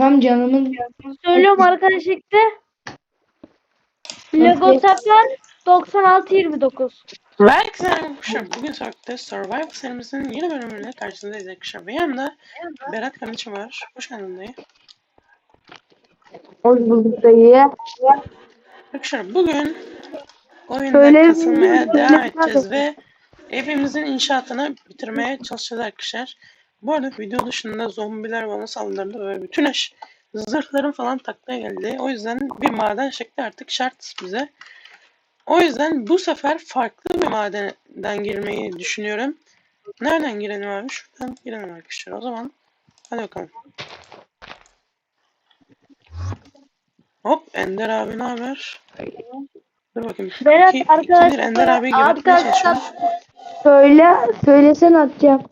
Efendim canımın Söylüyorum arkadaşlıkta. Lego Safar 9629. Herkese arkadaşlar bugün sokakta Survival serimizin yeni bölümüyle karşınızdayız arkadaşlar. Ve yanımda Berat Kanıcı var. Hoş geldin dayı. hoş bulduk dayı. Arkadaşlar bugün oyunda Şöyle- katılmaya devam edeceğiz ve evimizin inşaatını bitirmeye çalışacağız arkadaşlar. Bu arada video dışında zombiler bana saldırdı ve bütün eş zırhlarım falan taklaya geldi. O yüzden bir maden şekli artık şart bize. O yüzden bu sefer farklı bir madenden girmeyi düşünüyorum. Nereden girelim abi? Şuradan girelim arkadaşlar. O zaman hadi bakalım. Hop Ender abi ne haber? Dur bakayım. Berat İki- arkadaşlar- Ender abi gebertmeye çalışıyorum. Söyle, söylesen atacağım.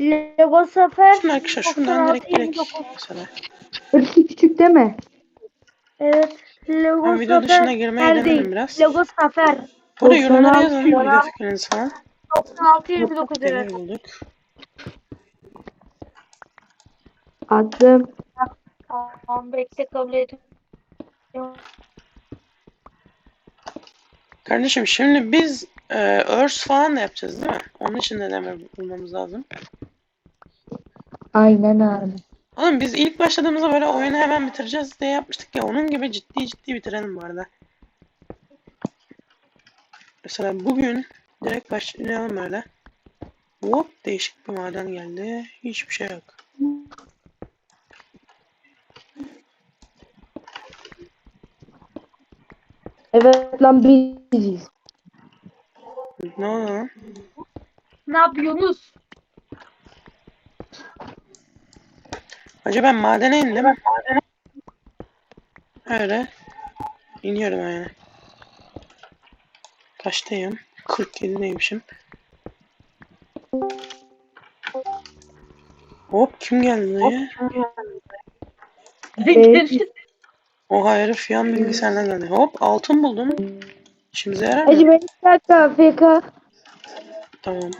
Lego Safar Şimdi arkadaşlar şundan direkt direkt 9629. mesela. Hırsı küçük değil mi? Evet. Lego Ben video dışına girmeye her denedim biraz. Lego Safar Burada yorumlara 96 yazın video fikrinizi falan. 9629 evet. Demir bulduk. Attım. Tamam bekle kabul ediyorum. Kardeşim şimdi biz e, örs falan da yapacağız değil mi? Onun için de demir bulmamız lazım. Aynen abi. Oğlum biz ilk başladığımızda böyle oyunu hemen bitireceğiz diye yapmıştık ya. Onun gibi ciddi ciddi bitirelim bu arada. Mesela bugün direkt başlayalım öyle. Hop değişik bir maden geldi. Hiçbir şey yok. Evet lan biziz. Ne lan? Ne yapıyorsunuz? Acaba ben madene indim. Öyle. İniyorum yani. Kaçtayım? 47'deymişim. Hop kim geldi ya? Bekleriz. O herif yan bilgisayarla geldi. Hop altın buldum. İşimize yarar Hacı mı? ben bir dakika AFK. Tamam.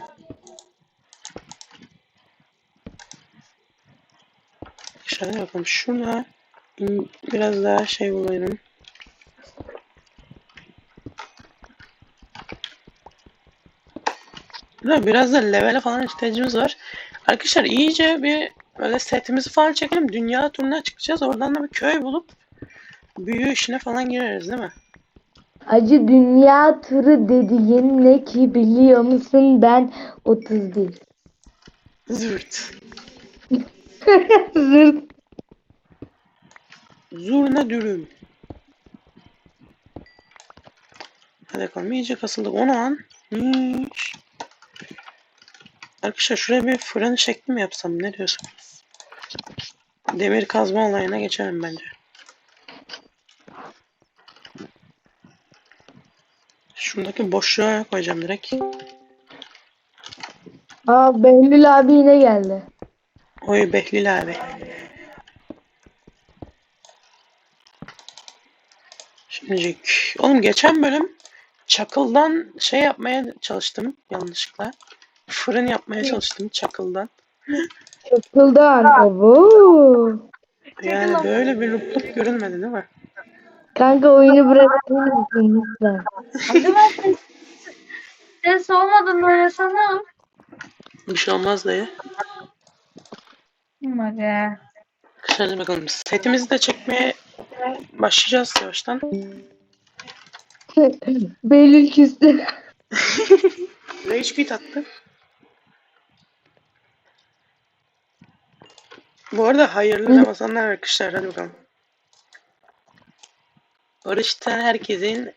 Şöyle bakalım. İn- biraz daha şey bulayım. Burada biraz da levele falan ihtiyacımız var. Arkadaşlar iyice bir böyle setimizi falan çekelim. Dünya turuna çıkacağız. Oradan da bir köy bulup büyü işine falan gireriz değil mi? Hacı dünya turu dediğin ne ki biliyor musun? Ben 31. Zırt. Zırt. Zurna dürüm. Hadi bakalım iyice kasıldık. Onu an. Hiç. Arkadaşlar şuraya bir fırın şekli mi yapsam ne diyorsunuz? Demir kazma olayına geçelim bence. Şuradaki boşluğa koyacağım direkt. Aa Behlül abi yine geldi. Oy Behlil abi. Şimdilik. Oğlum geçen bölüm çakıldan şey yapmaya çalıştım yanlışlıkla. Fırın yapmaya çalıştım çakıldan. Çakıldan. Abo. Yani böyle bir lupluk görülmedi değil mi? Kanka oyunu bırakır mısın lütfen? Hadi ben ses, ses olmadan oynasana. Bir şey olmaz dayı. Hadi. Hadi bakalım. Setimizi de çekmeye başlayacağız yavaştan. Behlül küstü. Rage quit attı. Bu arada hayırlı Ramazanlar arkadaşlar. Hadi bakalım. Oruçta herkesin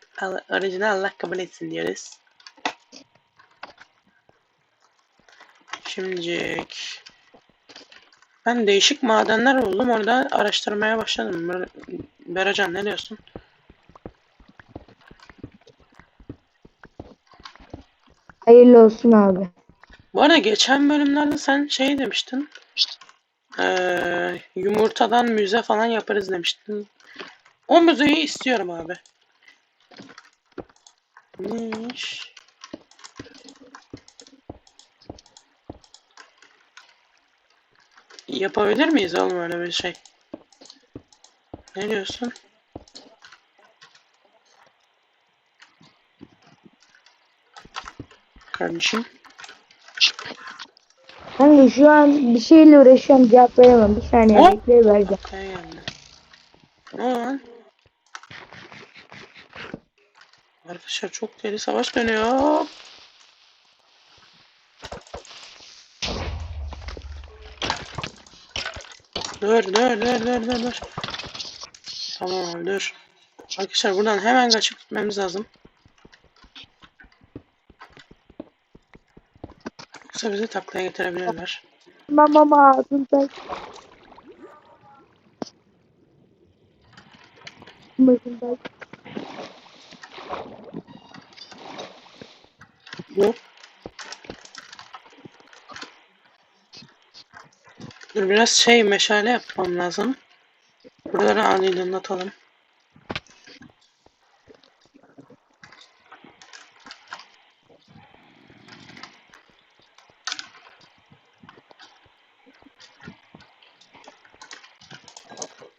orucunu Allah kabul etsin diyoruz. Şimdilik. Ben değişik madenler buldum. Orada araştırmaya başladım. Ber- Beracan ne diyorsun? Hayırlı olsun abi. Bu arada geçen bölümlerde sen şey demiştin. Eee yumurtadan müze falan yaparız demiştin. O müzeyi istiyorum abi. Neymiş? Yapabilir miyiz oğlum öyle bir şey? Ne diyorsun? Kardeşim. Kanka şu an bir şeyle uğraşıyorum cevap veremem. Bir saniye Hop. bekle vereceğim. Kaya geldi. Ne oldu lan? Arkadaşlar çok deli savaş dönüyor. Dur dur dur dur dur dur. Tamam dur. Arkadaşlar buradan hemen kaçıp gitmemiz lazım. Yoksa bizi taklaya getirebilirler. Mama ağzında. Başında. Hop. Dur biraz şey meşale yapmam lazım. Buraları aydınlatalım.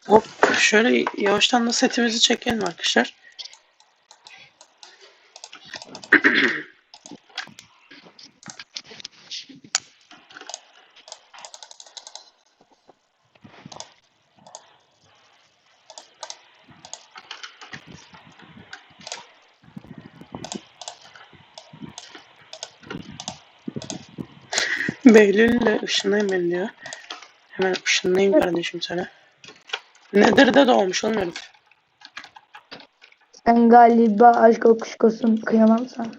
Hop şöyle yavaştan da setimizi çekelim arkadaşlar. Behlül'le ışınlayayım ben diyor. Hemen ışınlayayım kardeşim sana. Nether'da doğmuş oğlum herif. Sen galiba aşk okuşkosun kıyamam sana.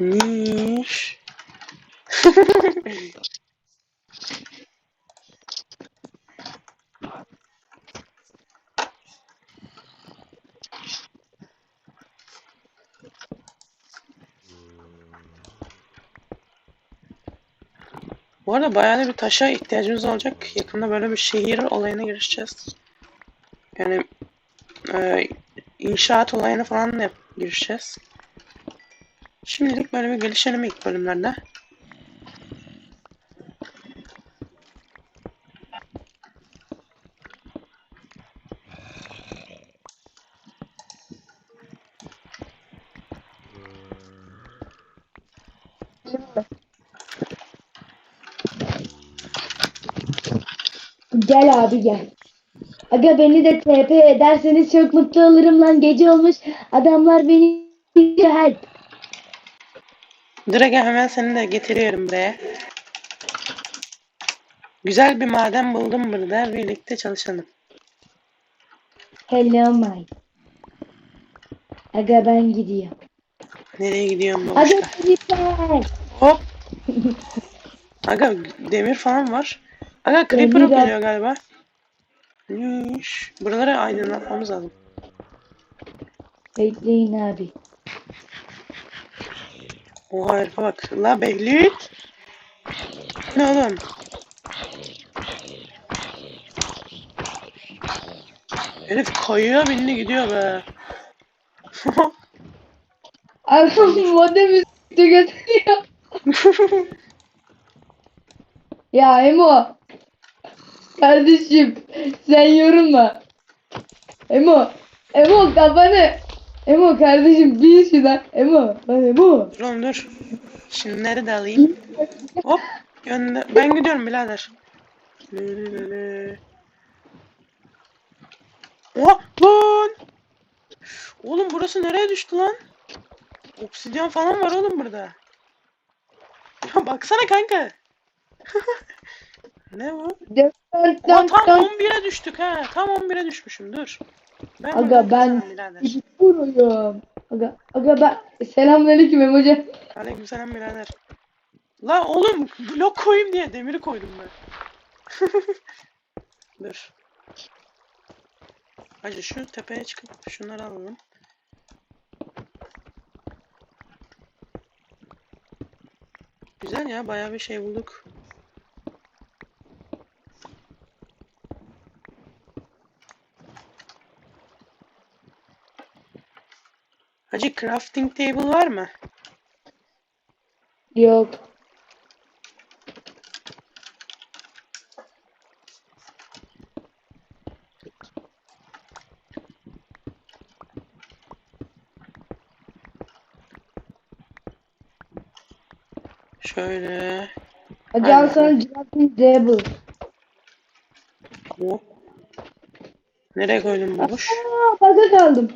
Niş. arada bayağı da bir taşa ihtiyacımız olacak. Yakında böyle bir şehir olayına girişeceğiz. Yani e, inşaat olayına falan da girişeceğiz. Şimdilik böyle bir gelişelim ilk bölümlerde. Gel abi gel. Aga beni de TP ederseniz çok mutlu olurum lan. Gece olmuş. Adamlar beni help. Direkt hemen seni de getiriyorum buraya. Güzel bir maden buldum burada. Birlikte çalışalım. Hello my. Aga ben gidiyorum. Nereye gidiyorum Aga babuşka? gidiyorum. Hop. Aga demir falan var. Aga creeper al. geliyor galiba. Niş. Buraları aydınlatmamız lazım. Bekleyin abi. Oha herife bak. La Behlül. Ne oğlum? Herif kayıyor bindi gidiyor be. Abi modem üstü götürüyor. Ya Emo. Kardeşim sen yorulma. Emo. Emo kafanı. Emo kardeşim bir şuradan. Emo. Lan Emo. oğlum dur. Şunları da alayım. Hop. Gönder. Ben gidiyorum birader. Oha lan. Oğlum burası nereye düştü lan? Obsidyen falan var oğlum burada. Ya baksana kanka. ne dön tam dön. 11'e düştük ha. Tam 11'e düşmüşüm dur. Ben Aga, ben-. Vuruyorum. Aga, aga ben. Selamünaleyküm Emoca. Aleykümselam birader. La oğlum blok koyayım diye demiri koydum ben. Dur. Hacı şu tepeye çıkıp şunları alalım. Güzel ya bayağı bir şey bulduk. Hacı crafting table var mı? Yok. Şöyle. Hacı al sana crafting table. Bu. Nereye koydun bu boş? Aa, fazla kaldım.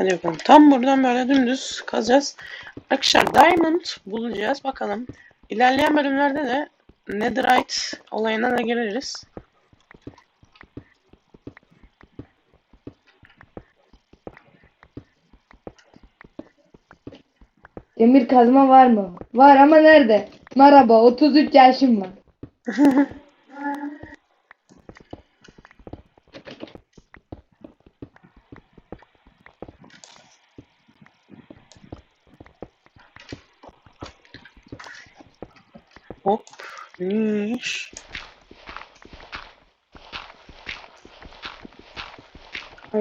Hadi bakalım. Tam buradan böyle dümdüz kazacağız. Arkadaşlar Diamond bulacağız. Bakalım. İlerleyen bölümlerde de Netherite olayına da gireriz. Demir kazma var mı? Var ama nerede? Merhaba 33 yaşım var. Hop. Niş.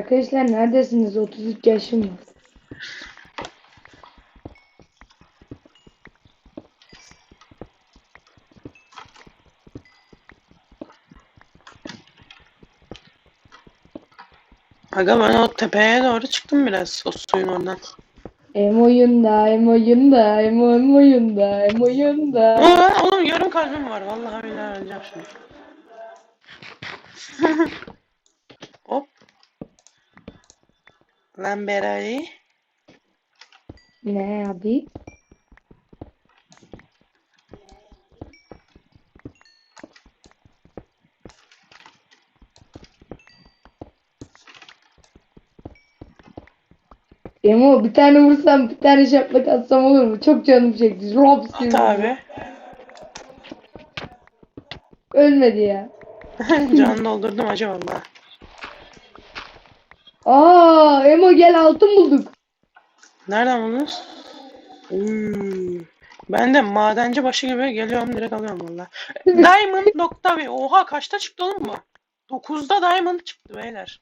Arkadaşlar neredesiniz? 33 yaşım var. Aga ben o tepeye doğru çıktım biraz. O suyun oradan. Em oyunda, em oyunda, em oyunda, em oyunda. Aa, oğlum yarım kalbim var. Vallahi billahi öleceğim şimdi. Hop. Lan Beray. Ne abi? Emo bir tane vursam bir tane şaplak atsam olur mu? Çok canım çekti. Rob At abi. Ölmedi ya. Can doldurdum acı valla. Aa Emo gel altın bulduk. Nereden buldunuz? Hmm. Ben de madenci başı gibi geliyorum direkt alıyorum valla. Diamond nokta bir. Oha kaçta çıktı oğlum bu? 9'da Diamond çıktı beyler.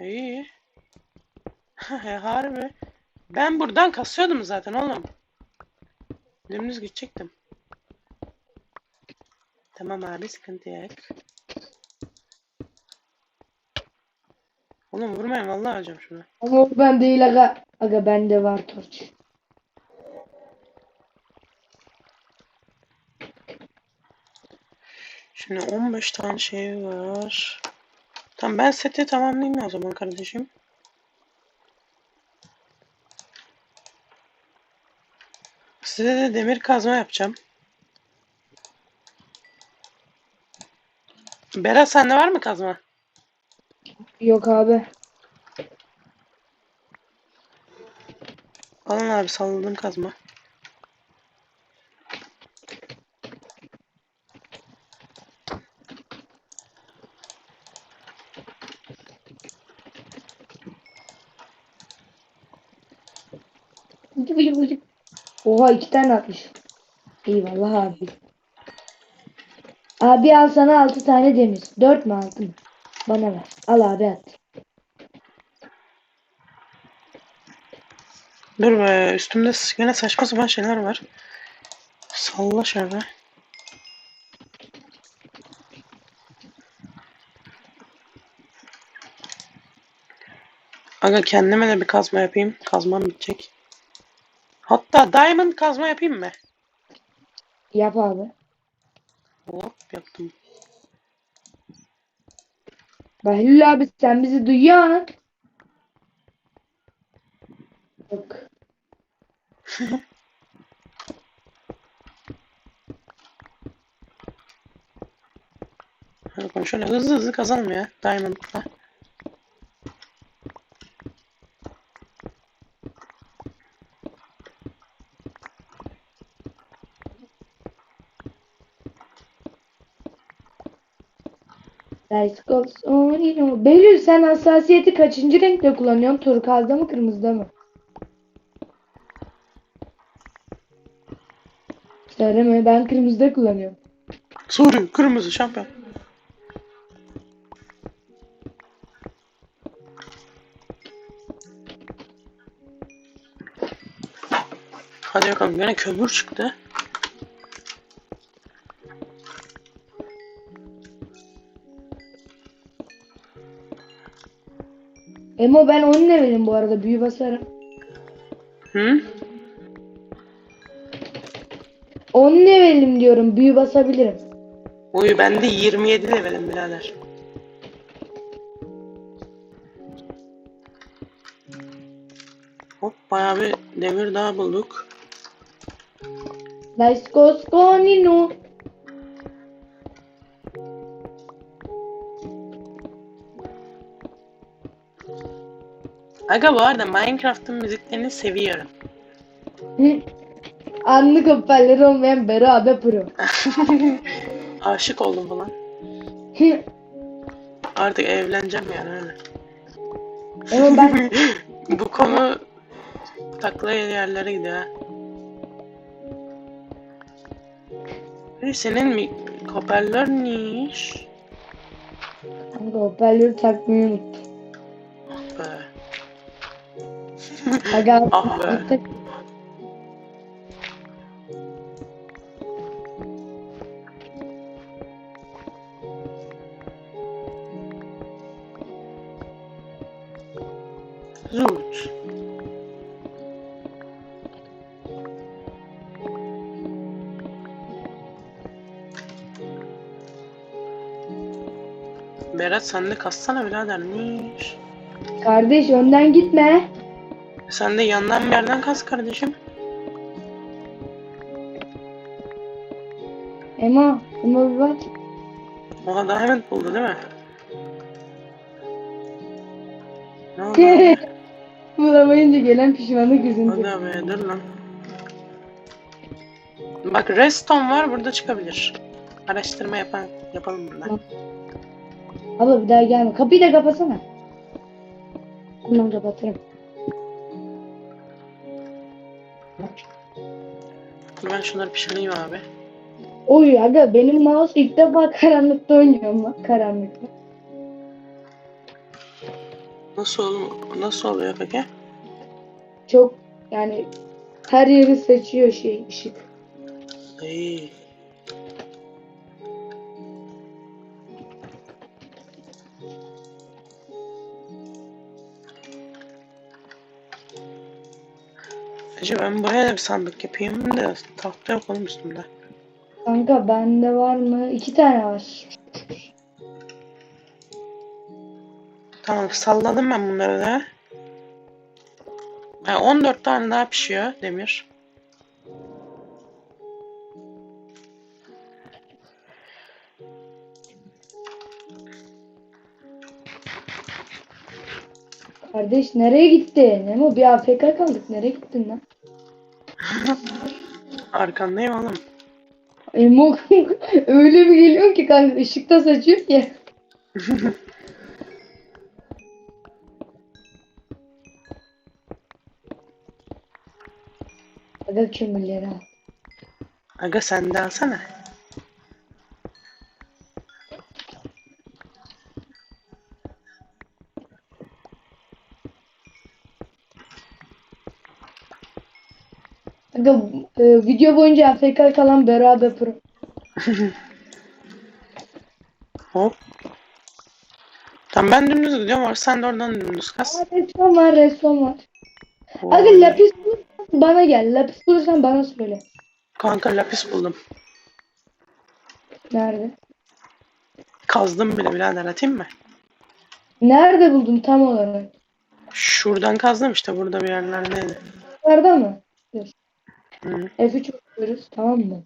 İyi. Harbi. Ben buradan kasıyordum zaten oğlum. Dümdüz gidecektim. Tamam abi sıkıntı yok. Oğlum vurmayın vallahi öleceğim şunu. Ama o ben değil aga. Aga bende var torç. Şimdi 15 tane şey var. Tamam ben seti tamamlayayım o zaman kardeşim. Size de demir kazma yapacağım. Berat sende var mı kazma? Yok abi. Alın abi salladım kazma. Oha iki tane atmış. Eyvallah abi. Abi al sana altı tane demir. Dört mü altı mı? Bana ver. Al abi at. Dur be üstümde yine saçma sapan şeyler var. Salla şöyle. Aga kendime de bir kazma yapayım. Kazmam bitecek. Hatta diamond kazma yapayım mı? Yap abi. Hop yaptım. Behlül abi sen bizi duyuyor musun? Yok. Şöyle hızlı hızlı kazalım ya. Diamond'la. İn on. Behlül sen hassasiyeti kaçıncı renkte kullanıyorsun? Turkuazda mı kırmızıda mı? Söyleme ben kırmızıda kullanıyorum. Soru kırmızı şampiyon. Hadi bakalım gene kömür çıktı. Emo ben 10 levelim bu arada büyü basarım. Hı? 10 levelim diyorum büyü basabilirim. Uyu ben de 27 levelim birader. Hop bayağı bir demir daha bulduk. Let's go skonino. Aga bu arada Minecraft'ın müziklerini seviyorum. Anlık hoparlörü olmayan beraber pro. Aşık oldum. Hı. Artık evleneceğim yani öyle. Emo ben Bu konu takla yerlere gidiyor ha. Hey, senin mi hoparlör ne iş? Kanka hoparlörü takmayı unuttum. Aga Ah be. Zurt. Berat sen de kassana birader ne iş? Kardeş önden gitme. Sen de yandan bir yerden kas kardeşim. Emo, Emo bir bak. Oha diamond buldu değil mi? Ne oldu? Bulamayınca gelen pişmanlık üzüntü. Hadi be dur lan. Bak redstone var burada çıkabilir. Araştırma yapan yapalım burada. Abla bir daha gelme. Kapıyı da kapatsana. Tamam kapatırım. Ben şunları pişireyim abi. Oy aga benim mouse ilk defa karanlıkta oynuyorum lan. Karanlıkta. Nasıl oğlum? Nasıl oluyor peki? Çok yani her yeri seçiyor şey ışık. İyi. Hacı ben buraya da bir sandık yapayım da tahta yok oğlum üstümde. Kanka bende var mı? İki tane var. Tamam salladım ben bunları da. Ha, 14 tane daha pişiyor demir. Kardeş nereye gitti? Nemo bir AFK kaldık. Nereye gittin lan? Arkandayım oğlum. Emo öyle bir geliyor ki kanka ışıkta saçıyor ya. Aga kömürleri al. Aga sen de alsana. Aga e, video boyunca AFK kalan beraber pro. Hop. Tamam ben dümdüz gidiyorum. Var sen de oradan dümdüz kas. Aa, Redstone var, redstone var. Aga Oy. lapis bulursan bana gel. Lapis bulursan bana söyle. Kanka lapis buldum. Nerede? Kazdım bile birader atayım mı? Nerede buldun tam olarak? Şuradan kazdım işte burada bir yerlerdeydi. Yukarıda mı? Dur. Hı. F3 okuyoruz tamam mı?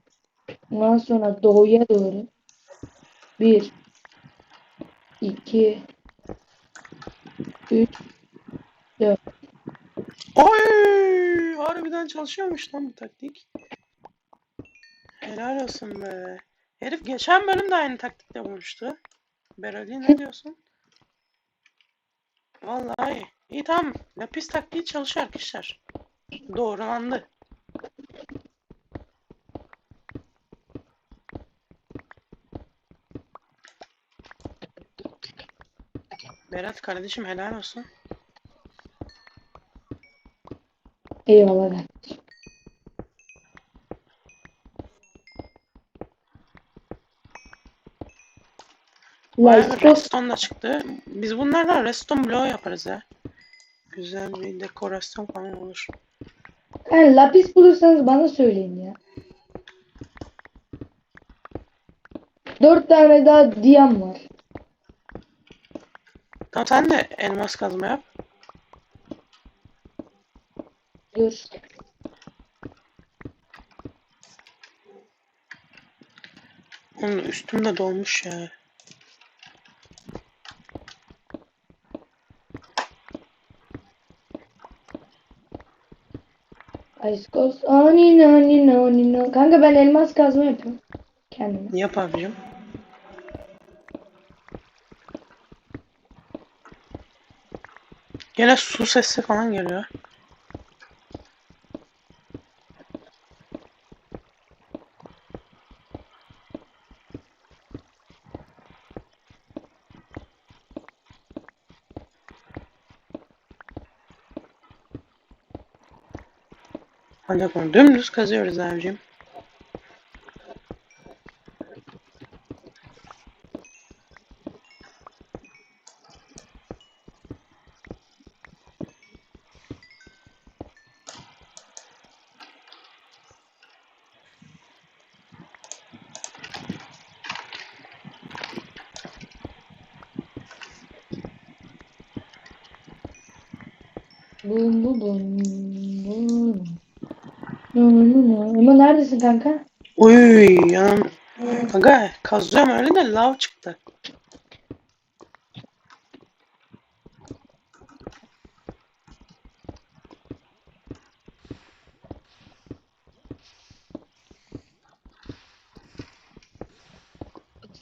Ondan sonra doğuya doğru. 1 2 3 Oy! Harbiden çalışıyormuş lan bu taktik. Helal olsun be. Herif geçen bölüm de aynı taktikle bulmuştu. Berali ne diyorsun? Vallahi iyi. İyi tamam. Lapis taktiği çalışıyor arkadaşlar. Doğrulandı. Berat kardeşim helal olsun. Eyvallah kardeşim. Bayağı bir redstone da çıktı. Biz bunlardan redstone bloğu yaparız ya. Güzel bir dekorasyon falan olur. Yani lapis bulursanız bana söyleyin ya. Dört tane daha diyam var. Tamam sen de elmas kazma yap. Dur. Onun üstümde dolmuş ya. Ice Ghost. Ani nani nani no. Kanka ben elmas kazma yapıyorum. Kendime. Yap abicim. Gene su sesi falan geliyor. Hadi bakalım dümdüz kazıyoruz abicim. Neredesin kanka? Uy yanım. Aga kazıyorum öyle de lav çıktı.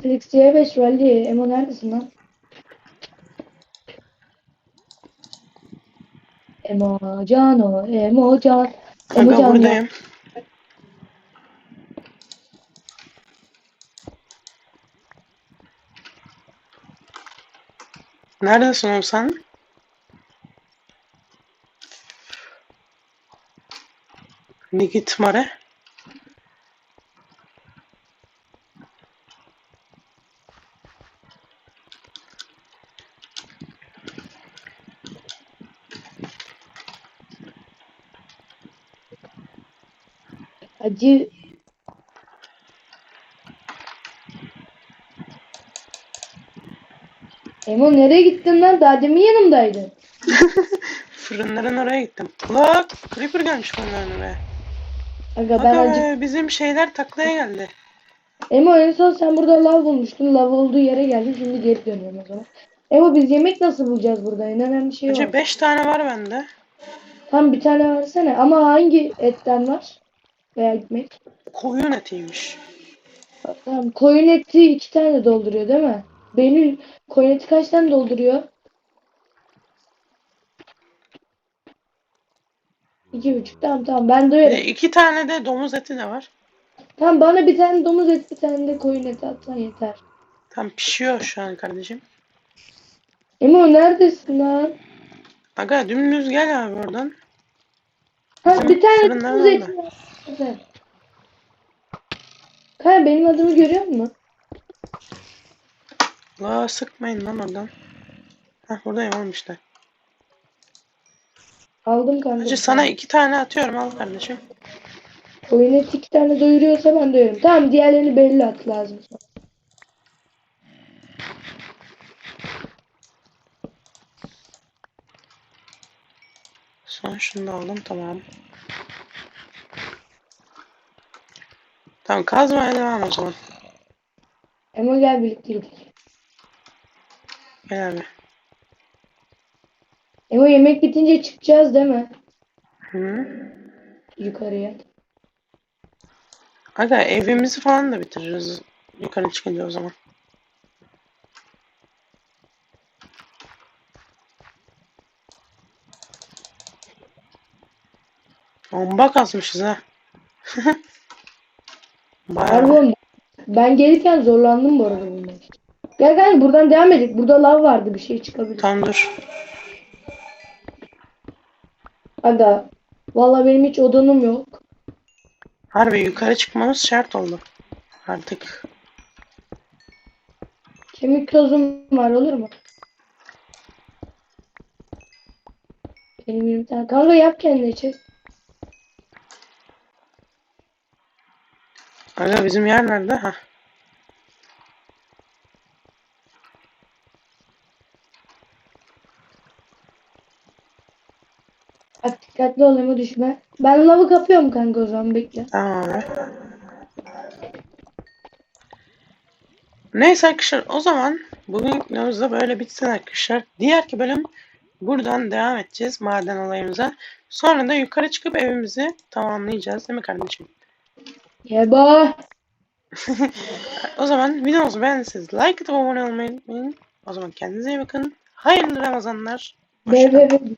Felix C5 Rally. Emo neredesin lan? Emo Cano, Emo Can. Emo Aga Can ya. buradayım. Neredesin oğlum sen? Ne git Mare? Acı. Emo nereye gittin lan? Daha demin yanımdaydın. Fırınların oraya gittim. Bak Creeper gelmiş bunların oraya. Aga ben acı. be, bizim şeyler taklaya geldi. Emo en son sen burada lav bulmuştun. Lav olduğu yere geldim. Şimdi geri dönüyorum o zaman. Emo biz yemek nasıl bulacağız burada? En önemli şey. Önce 5 tane var bende. Tam bir tane versene. Ama hangi etten var? Veya ekmek. Koyun etiymiş. Tamam. Koyun eti iki tane dolduruyor değil mi? Benim koyun eti kaç tane dolduruyor? İki buçuk. Tamam tamam. Ben E, doyarım. iki tane de domuz eti de var. Tamam bana bir tane domuz eti bir tane de koyun eti atsan yeter. Tam pişiyor şu an kardeşim. Emo neredesin lan? Aga dümdüz gel abi oradan. Ha Bizim bir tane fırınlar domuz eti var. Güzel. Kanka benim adımı görüyor musun? La sıkmayın lan oradan. Heh buradayım oğlum işte. Aldım kanka. Hacı sana iki tane atıyorum al kardeşim. Koyun eti iki tane doyuruyorsa ben doyururum. Tamam diğerlerini belli at lazım. Son şunu da aldım tamam. Tamam kazmaya devam o zaman. Emo gel birlikte gidelim. Abi. Emo yemek bitince çıkacağız değil mi? Hı. Yukarıya. Aga evimizi falan da bitiririz. Yukarı çıkınca o zaman. Bomba kasmışız ha. Bayağı. Pardon. Ben gelirken zorlandım bu arada için. Gel gel buradan devam edelim. Burada lav vardı bir şey çıkabilir. Tamam dur. Aga. Vallahi benim hiç odanım yok. Harbi yukarı çıkmamız şart oldu. Artık. Kemik tozum var olur mu? Benim 20 tane. Kanka yap kendine chest. Aga bizim yer nerede? Ha. Bak dikkatli ol ama düşme. Ben lavı kapıyorum kanka o zaman bekle. Tamam. Neyse arkadaşlar o zaman bugün videomuz da böyle bitsin arkadaşlar. Diğerki bölüm buradan devam edeceğiz maden olayımıza. Sonra da yukarı çıkıp evimizi tamamlayacağız değil mi kardeşim? Yeba. O zaman videomuzu beğendiyseniz like atıp abone olmayı unutmayın. O zaman kendinize iyi bakın. Hayırlı Ramazanlar. Hoşçakalın.